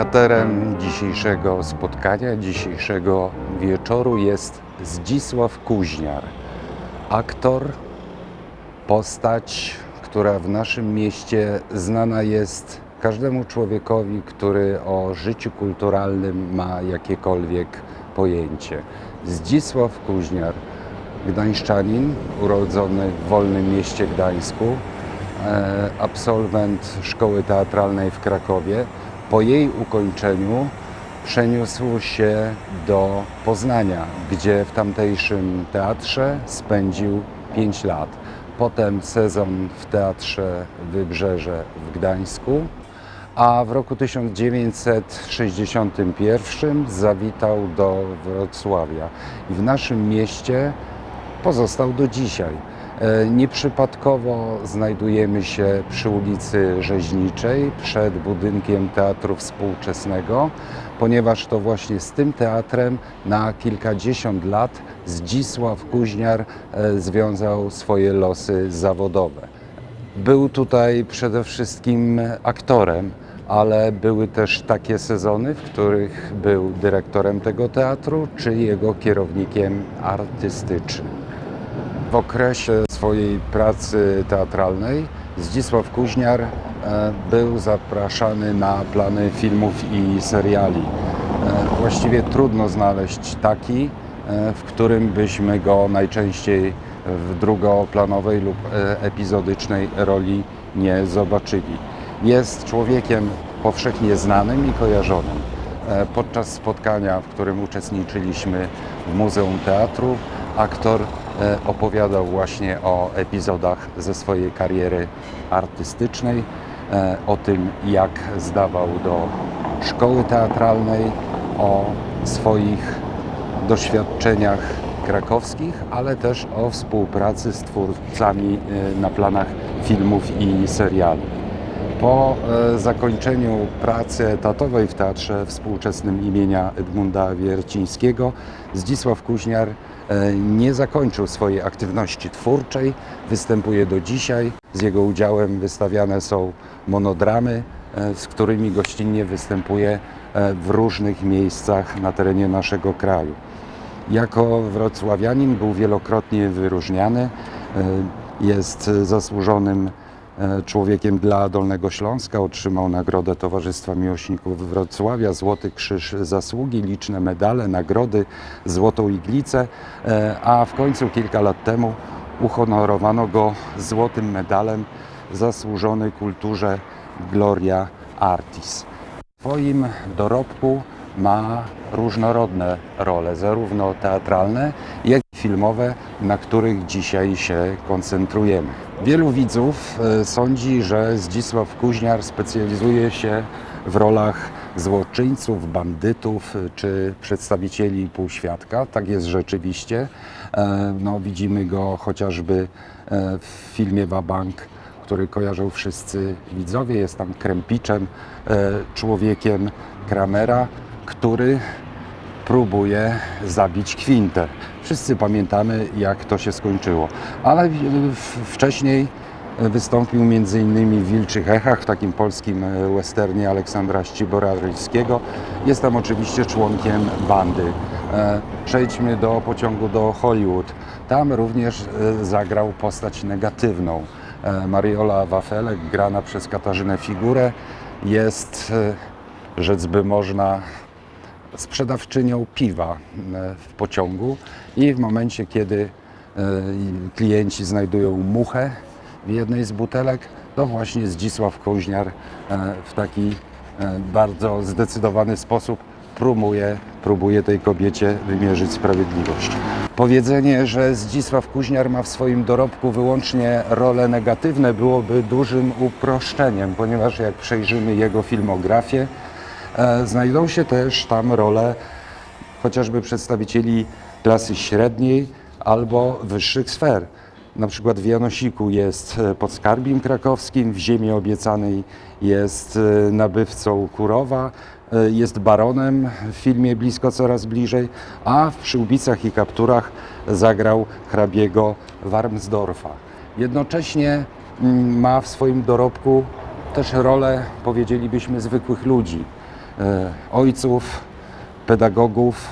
Bohaterem dzisiejszego spotkania, dzisiejszego wieczoru jest Zdzisław Kuźniar. Aktor, postać, która w naszym mieście znana jest każdemu człowiekowi, który o życiu kulturalnym ma jakiekolwiek pojęcie. Zdzisław Kuźniar, gdańszczanin, urodzony w Wolnym Mieście Gdańsku, e, absolwent Szkoły Teatralnej w Krakowie. Po jej ukończeniu przeniósł się do Poznania, gdzie w tamtejszym teatrze spędził 5 lat. Potem sezon w Teatrze Wybrzeże w Gdańsku, a w roku 1961 zawitał do Wrocławia i w naszym mieście pozostał do dzisiaj. E, Nieprzypadkowo znajdujemy się przy ulicy Rzeźniczej, przed budynkiem Teatru Współczesnego, ponieważ to właśnie z tym teatrem na kilkadziesiąt lat Zdzisław Kuźniar e, związał swoje losy zawodowe. Był tutaj przede wszystkim aktorem, ale były też takie sezony, w których był dyrektorem tego teatru czy jego kierownikiem artystycznym. W okresie swojej pracy teatralnej Zdzisław Kuźniar e, był zapraszany na plany filmów i seriali. E, Właściwie trudno znaleźć taki, e, w którym byśmy go najczęściej w drugoplanowej lub epizodycznej roli nie zobaczyli. Jest człowiekiem powszechnie znanym i kojarzonym. Podczas spotkania, w którym uczestniczyliśmy w Muzeum Teatru, aktor opowiadał właśnie o epizodach ze swojej kariery artystycznej, e, o tym jak zdawał do szkoły teatralnej, o swoich doświadczeniach krakowskich, ale też o współpracy z twórcami e, na planach filmów i seriali. Po e, zakończeniu pracy etatowej w Teatrze Współczesnym imienia Edmunda Wiercińskiego Zdzisław Kuźniar e, nie zakończył swojej aktywności twórczej, występuje do dzisiaj. Z jego udziałem wystawiane są monodramy, e, z którymi gościnnie występuje e, w różnych miejscach na terenie naszego kraju. Jako wrocławianin był wielokrotnie wyróżniany. E, Jest zasłużonym e, człowiekiem dla Dolnego Śląska. Otrzymał Nagrodę Towarzystwa Miłośników Wrocławia, Złoty Krzyż Zasługi, liczne medale, nagrody, Złotą Iglicę, e, a w końcu kilka lat temu uhonorowano go złotym medalem zasłużony kulturze Gloria Artis. W swoim dorobku ma różnorodne role, zarówno teatralne, jak filmowe, na których dzisiaj się koncentrujemy. Wielu widzów e, sądzi, że Zdzisław Kuźniar specjalizuje się w rolach złoczyńców, bandytów e, czy przedstawicieli półświadka. Tak jest rzeczywiście. E, No, widzimy go chociażby w filmie Wabank który kojarzą wszyscy widzowie. Jest tam krępiczem, człowiekiem Kramera, który próbuje zabić Kwintę. Wszyscy pamiętamy, jak to się skończyło. Ale wcześniej wystąpił m.in. w Wilczych Echach, w takim polskim e, westernie Aleksandra Ścibora-Ryjskiego. Jest tam oczywiście członkiem bandy. E, Przejdźmy do pociągu do Hollywood. Tam również e, zagrał postać negatywną. Mariola Wafelek, grana przez Katarzynę Figurę, jest, e, rzec by można, sprzedawczynią piwa e, w pociągu i w momencie, kiedy e, klienci znajdują muchę w jednej z butelek, to właśnie Zdzisław Kuźniar e, w taki bardzo zdecydowany sposób próbuje, próbuje tej kobiecie wymierzyć sprawiedliwość. Powiedzenie, że Zdzisław Kuźniar ma w swoim dorobku wyłącznie role negatywne byłoby dużym uproszczeniem, ponieważ jak przejrzymy jego filmografię, znajdą się też tam role chociażby przedstawicieli klasy średniej albo wyższych sfer. Na przykład w Janosiku jest e, podskarbim krakowskim, w Ziemi Obiecanej jest e, nabywcą Kurowa, e, jest baronem w filmie Blisko Coraz Bliżej, a w Przyłbicach i Kapturach zagrał hrabiego Warmsdorfa. Jednocześnie mm, ma w swoim dorobku też rolę, powiedzielibyśmy, zwykłych ludzi. E, ojców, pedagogów,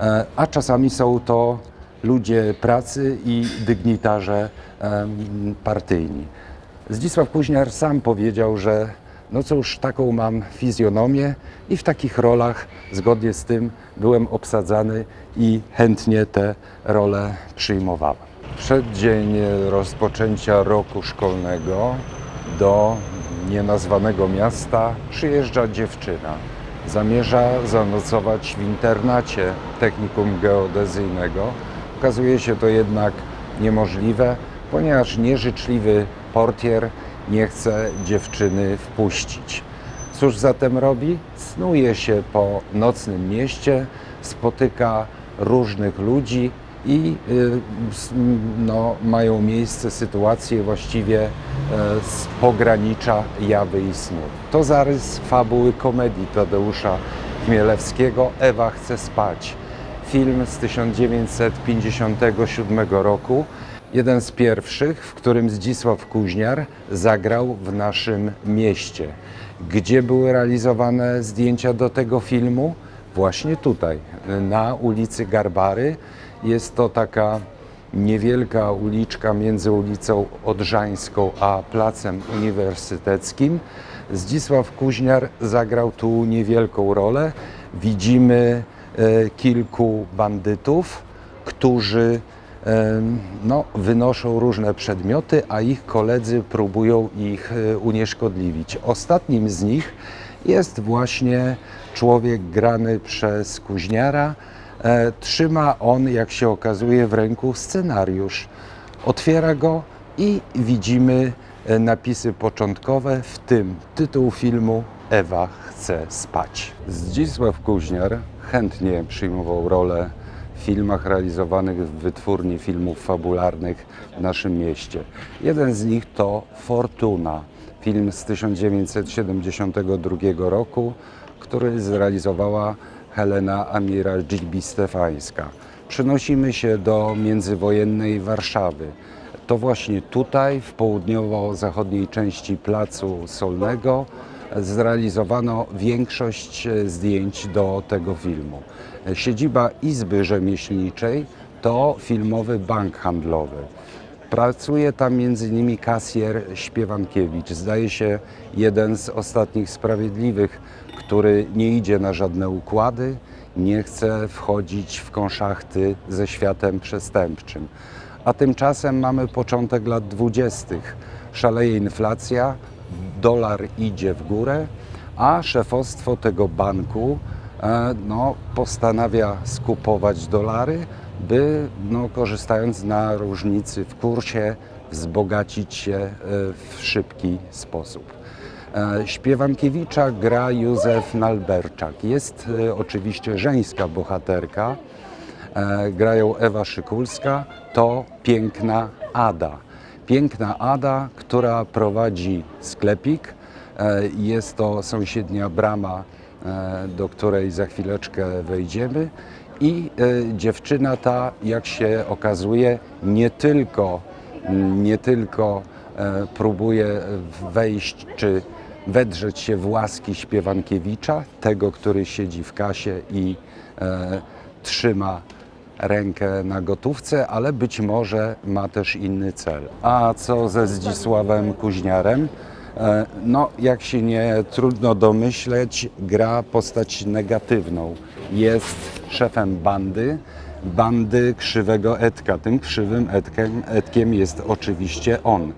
e, a czasami są to ludzie pracy i dygnitarze partyjni. Zdzisław Kuźniar sam powiedział, że no cóż, taką mam fizjonomię i w takich rolach zgodnie z tym byłem obsadzany i chętnie te role przyjmowałem. Przeddzień rozpoczęcia roku szkolnego do nienazwanego miasta przyjeżdża dziewczyna. Zamierza zanocować w internacie technikum geodezyjnego. Okazuje się to jednak niemożliwe, ponieważ nieżyczliwy portier nie chce dziewczyny wpuścić. Cóż zatem robi? Snuje się po nocnym mieście, spotyka różnych ludzi i y, no, mają miejsce sytuacje właściwie e, z pogranicza jawy i snu. To zarys fabuły komedii Tadeusza Chmielewskiego Ewa chce spać. Film z 1957 roku. Jeden z pierwszych, w którym Zdzisław Kuźniar zagrał w naszym mieście. Gdzie były realizowane zdjęcia do tego filmu? Właśnie tutaj, na ulicy Garbary. Jest to taka niewielka uliczka między ulicą Odrzańską a Placem Uniwersyteckim. Zdzisław Kuźniar zagrał tu niewielką rolę. Widzimy e, kilku bandytów, którzy em, no, wynoszą różne przedmioty, a ich koledzy próbują ich e, unieszkodliwić. Ostatnim z nich jest właśnie człowiek grany przez Kuźniara. E, Trzyma on, jak się okazuje, w ręku scenariusz. Otwiera go i widzimy e, napisy początkowe, w tym tytuł filmu Ewa chce spać. Zdzisław Kuźniar chętnie przyjmował rolę w filmach realizowanych w wytwórni filmów fabularnych w naszym mieście. Jeden z nich to Fortuna, film z 1972 roku, który zrealizowała Helena Amira Dżilbi-Stefańska. Przenosimy się do międzywojennej Warszawy. To właśnie tutaj, w południowo-zachodniej części Placu Solnego, zrealizowano większość zdjęć do tego filmu. Siedziba Izby Rzemieślniczej to filmowy bank handlowy. Pracuje tam innymi kasjer Śpiewankiewicz. Zdaje się jeden z ostatnich sprawiedliwych, który nie idzie na żadne układy, nie chce wchodzić w konszachty ze światem przestępczym. A tymczasem mamy początek lat dwudziestych. Szaleje inflacja, dolar idzie w górę, a szefostwo tego banku e, no, postanawia skupować dolary, by no, korzystając na różnicy w kursie wzbogacić się e, w szybki sposób. E, Śpiewankiewicza gra Józef Nalberczak. Jest e, oczywiście żeńska bohaterka. Grają Ewa Szykulska, to piękna Ada. Piękna Ada, która prowadzi sklepik. Jest to sąsiednia brama, do której za chwileczkę wejdziemy. I e, dziewczyna ta, jak się okazuje, nie tylko, nie tylko e, próbuje wejść czy wedrzeć się w łaski śpiewankiewicza, tego, który siedzi w kasie i e, trzyma rękę na gotówce, ale być może ma też inny cel. A co ze Zdzisławem Kuźniarem? E, No, jak się nie trudno domyśleć, gra postać negatywną. Jest szefem bandy, bandy krzywego Edka. Tym krzywym Edkiem, Edkiem jest oczywiście on.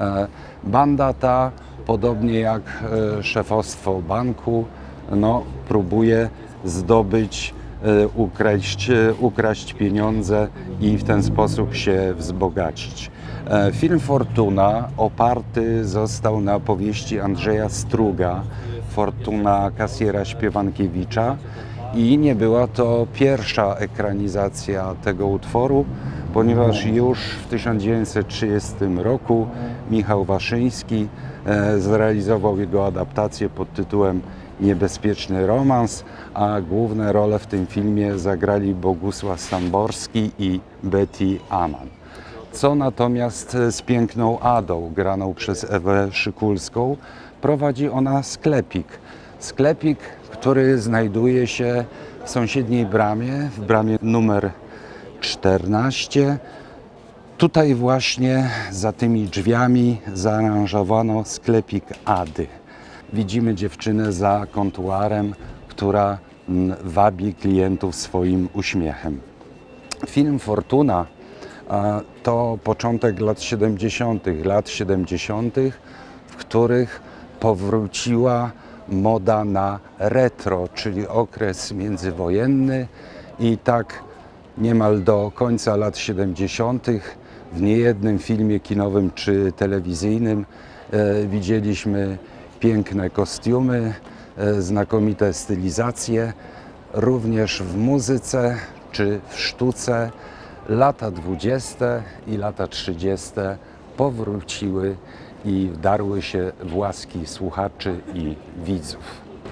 E, Banda ta, podobnie jak e, szefostwo banku, no, próbuje zdobyć ukraść, ukraść pieniądze i w ten sposób się wzbogacić. E, Film Fortuna oparty został na powieści Andrzeja Struga, Fortuna kasjera Śpiewankiewicza i nie była to pierwsza ekranizacja tego utworu, ponieważ już w 1930 roku Michał Waszyński e, zrealizował jego adaptację pod tytułem Niebezpieczny romans, a główne role w tym filmie zagrali Bogusław Samborski i Betty Aman. Co natomiast z piękną Adą, graną przez Ewę Szykulską, prowadzi ona sklepik. Sklepik, który znajduje się w sąsiedniej bramie, w bramie numer 14. Tutaj właśnie za tymi drzwiami zaaranżowano sklepik Ady. Widzimy dziewczynę za kontuarem, która wabi klientów swoim uśmiechem. Film Fortuna to początek lat 70., lat 70., w których powróciła moda na retro, czyli okres międzywojenny i tak niemal do końca lat 70. w niejednym filmie kinowym czy telewizyjnym e, widzieliśmy piękne kostiumy, e, znakomite stylizacje, również w muzyce czy w sztuce. Lata 20. i lata 30. powróciły i wdarły się w łaski słuchaczy i widzów.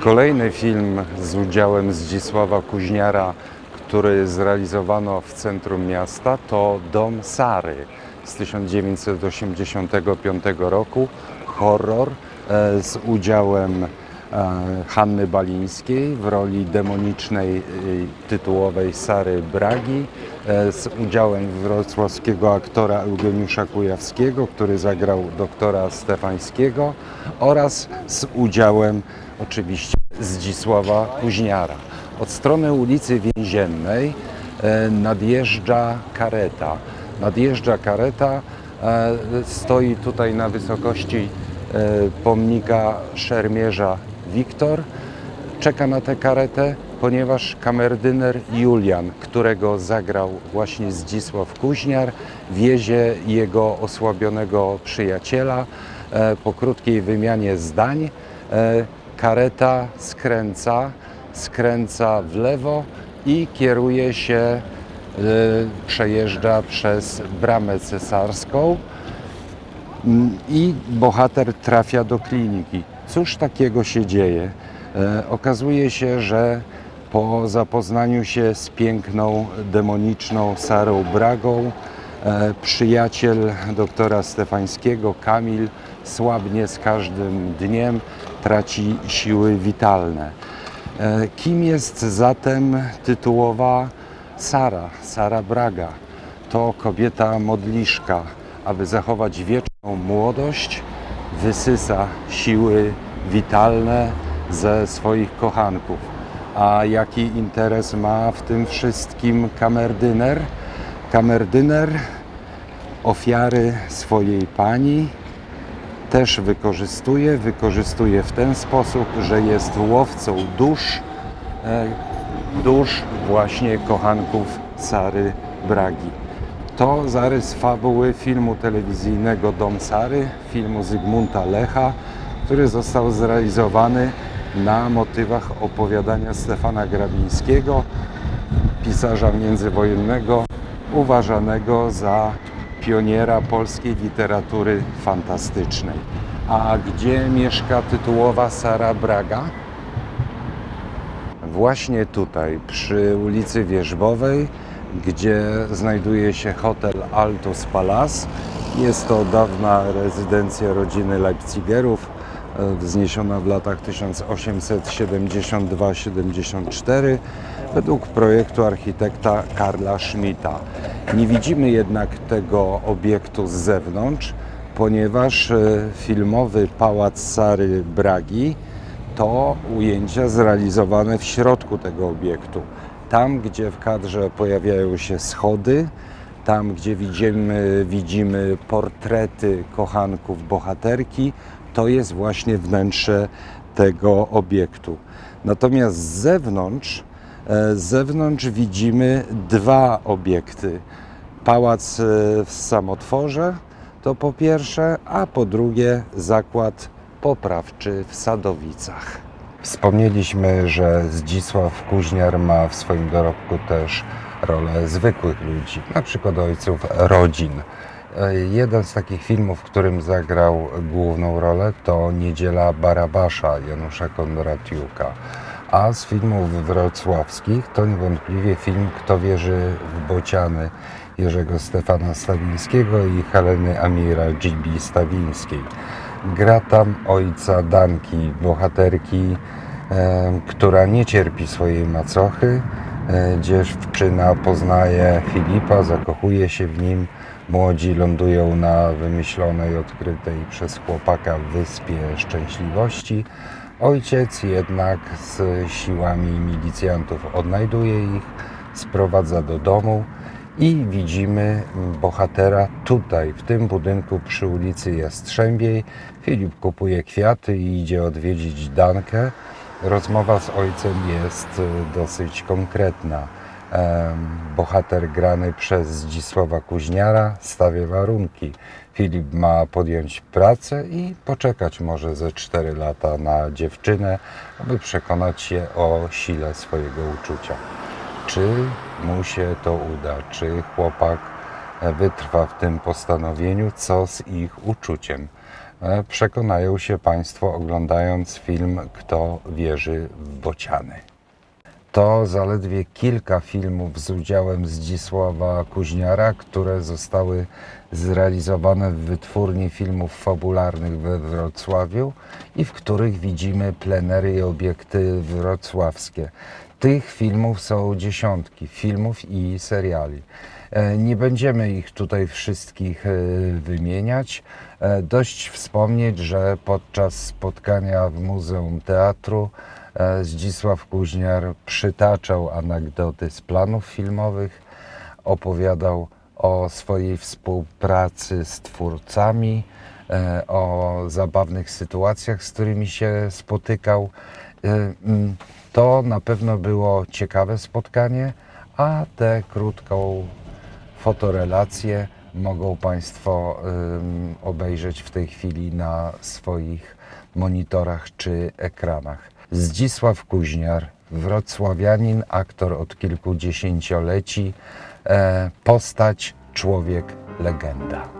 Kolejny film z udziałem Zdzisława Kuźniara, który zrealizowano w centrum miasta, to Dom Sary z 1985 roku. Horror e, z udziałem Hanny Balińskiej w roli demonicznej e, tytułowej Sary Bragi, e, z udziałem wrocławskiego aktora Eugeniusza Kujawskiego, który zagrał doktora Stefańskiego oraz z udziałem oczywiście Zdzisława Kuźniara. Od strony ulicy Więziennej e, nadjeżdża kareta. Nadjeżdża kareta, e, stoi tutaj na wysokości e, pomnika szermierza Wiktor. Czeka na tę karetę, ponieważ kamerdyner Julian, którego zagrał właśnie Zdzisław Kuźniar, wiezie jego osłabionego przyjaciela. E, Po krótkiej wymianie zdań e, kareta skręca, skręca w lewo i kieruje się, e, przejeżdża przez bramę cesarską Mm, i bohater trafia do kliniki. Cóż takiego się dzieje? E, okazuje się, że po zapoznaniu się z piękną, demoniczną Sarą Bragą, e, przyjaciel doktora Stefańskiego, Kamil, słabnie z każdym dniem, traci siły witalne. E, Kim jest zatem tytułowa Sara, Sara Braga? To kobieta modliszka, aby zachować wieczną młodość, wysysa siły witalne ze swoich kochanków. A jaki interes ma w tym wszystkim kamerdyner? Kamerdyner ofiary swojej pani też wykorzystuje. Wykorzystuje w ten sposób, że jest łowcą dusz, e, dusz właśnie kochanków Sary Bragi. To zarys fabuły filmu telewizyjnego Dom Sary, filmu Zygmunta Lecha, który został zrealizowany na motywach opowiadania Stefana Grabińskiego, pisarza międzywojennego, uważanego za pioniera polskiej literatury fantastycznej. A gdzie mieszka tytułowa Sara Braga? Właśnie tutaj, przy ulicy Wierzbowej, gdzie znajduje się hotel Altus Palace. Jest to dawna rezydencja rodziny Leipzigerów, e, wzniesiona w latach 1872-74 według projektu architekta Karla Schmidta. Nie widzimy jednak tego obiektu z zewnątrz, ponieważ e, filmowy pałac Sary Bragi to ujęcia zrealizowane w środku tego obiektu. Tam, gdzie w kadrze pojawiają się schody, tam, gdzie widzimy, widzimy portrety kochanków bohaterki, to jest właśnie wnętrze tego obiektu. Natomiast z zewnątrz, e, z zewnątrz widzimy dwa obiekty. Pałac e, w Samotworze to po pierwsze, a po drugie zakład poprawczy w Sadowicach. Wspomnieliśmy, że Zdzisław Kuźniar ma w swoim dorobku też rolę zwykłych ludzi, na przykład ojców rodzin. E, Jeden z takich filmów, w którym zagrał główną rolę, to Niedziela Barabasza Janusza Kondratiuka. A z filmów wrocławskich to niewątpliwie film Kto wierzy w Bociany Jerzego Stefana Stawińskiego i Heleny Amira Gibi Stawińskiej. Gra tam ojca Danki, bohaterki e, która nie cierpi swojej macochy. E, Dziewczyna poznaje Filipa, zakochuje się w nim. Młodzi lądują na wymyślonej, odkrytej przez chłopaka wyspie szczęśliwości. Ojciec jednak z siłami milicjantów odnajduje ich, sprowadza do domu i widzimy bohatera tutaj, w tym budynku przy ulicy Jastrzębiej. Filip kupuje kwiaty i idzie odwiedzić Dankę. Rozmowa z ojcem jest e, dosyć konkretna. Bohater grany przez Zdzisława Kuźniara stawia warunki. Filip ma podjąć pracę i poczekać może ze 4 lata na dziewczynę, aby przekonać się o sile swojego uczucia. Czy mu się to uda? Czy chłopak e, wytrwa w tym postanowieniu? Co z ich uczuciem? E, Przekonają się Państwo oglądając film Kto wierzy w bociany. To zaledwie kilka filmów z udziałem Zdzisława Kuźniara, które zostały zrealizowane w wytwórni filmów fabularnych we Wrocławiu i w których widzimy plenery i obiekty wrocławskie. Tych filmów są dziesiątki, filmów i seriali. E, Nie będziemy ich tutaj wszystkich e, wymieniać. E, Dość wspomnieć, że podczas spotkania w Muzeum Teatru Zdzisław Kuźniar przytaczał anegdoty z planów filmowych, opowiadał o swojej współpracy z twórcami, o zabawnych sytuacjach, z którymi się spotykał. To na pewno było ciekawe spotkanie, a tę krótką fotorelację mogą Państwo obejrzeć w tej chwili na swoich monitorach czy ekranach. Zdzisław Kuźniar, wrocławianin, aktor od kilkudziesięcioleci, e, postać, człowiek, legenda.